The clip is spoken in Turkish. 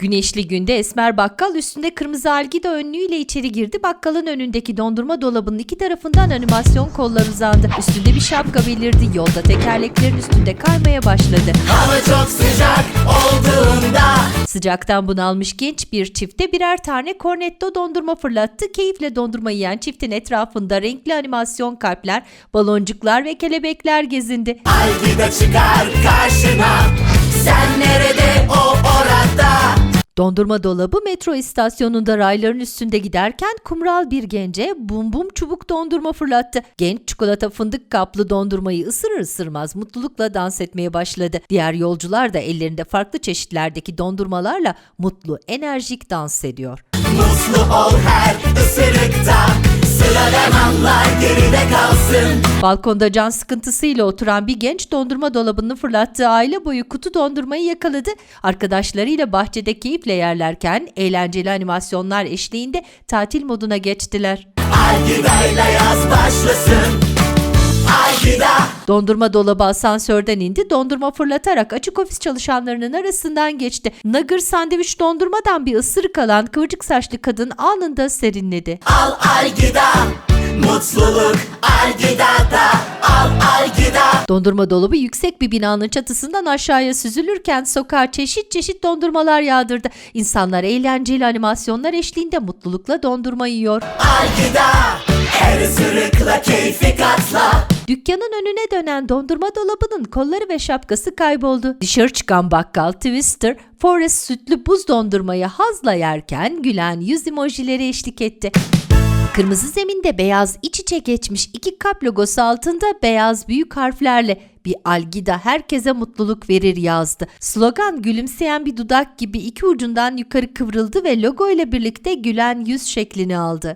Güneşli günde Esmer Bakkal üstünde kırmızı algida önlüğüyle içeri girdi. Bakkalın önündeki dondurma dolabının iki tarafından animasyon kollar uzandı. Üstünde bir şapka belirdi. Yolda tekerleklerin üstünde kaymaya başladı. Hava çok sıcak olduğunda Sıcaktan bunalmış genç bir çifte birer tane cornetto dondurma fırlattı. Keyifle dondurma yiyen çiftin etrafında renkli animasyon kalpler, baloncuklar ve kelebekler gezindi. Algida çıkar karşına Dondurma dolabı metro istasyonunda rayların üstünde giderken kumral bir gence bum bum çubuk dondurma fırlattı. Genç çikolata fındık kaplı dondurmayı ısırır ısırmaz mutlulukla dans etmeye başladı. Diğer yolcular da ellerinde farklı çeşitlerdeki dondurmalarla mutlu, enerjik dans ediyor. Mutlu ol her ısırıkta Balkonda can sıkıntısıyla oturan bir genç dondurma dolabını fırlattığı aile boyu kutu dondurmayı yakaladı. Arkadaşlarıyla bahçede keyifle yerlerken eğlenceli animasyonlar eşliğinde tatil moduna geçtiler. Algida'yla yaz başlasın Algida Dondurma dolabı asansörden indi, dondurma fırlatarak açık ofis çalışanlarının arasından geçti. Nagır sandviç dondurmadan bir ısırık alan kıvırcık saçlı kadın anında serinledi. Al Algida Mutluluk Algida'da Al Algida Dondurma dolabı yüksek bir binanın çatısından aşağıya süzülürken sokağa çeşit çeşit dondurmalar yağdırdı. İnsanlar eğlenceli animasyonlar eşliğinde mutlulukla dondurma yiyor. Algida Her ısırıkla keyfi katla Dükkanın önüne dönen dondurma dolabının kolları ve şapkası kayboldu. Dışarı çıkan bakkal Twister, Forest sütlü buz dondurmayı hazla yerken gülen yüz emojileri eşlik etti. Kırmızı zeminde beyaz iç içe geçmiş iki kap logosu altında beyaz büyük harflerle bir algida herkese mutluluk verir yazdı. Slogan gülümseyen bir dudak gibi iki ucundan yukarı kıvrıldı ve logo ile birlikte gülen yüz şeklini aldı.